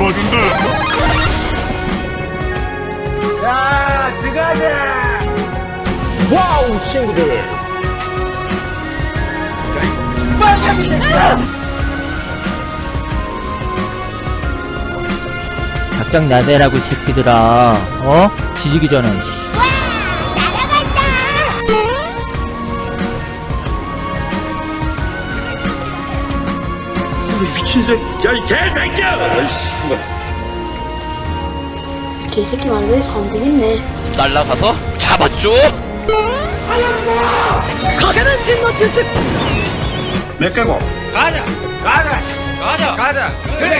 봐준다. 자, 들어가자. 와우, 친구들. 빨리 새끼야. 작작 나대라고 이 새끼들아 어? 지지기 전에 미친 새끼. 야, 이 개새끼야! 아이씨. 개새끼 말로 해서 안 되겠네. 날라가서 잡아줘. 몇 개고? 가자, 가자, 가자, 가자. 그래, 가자.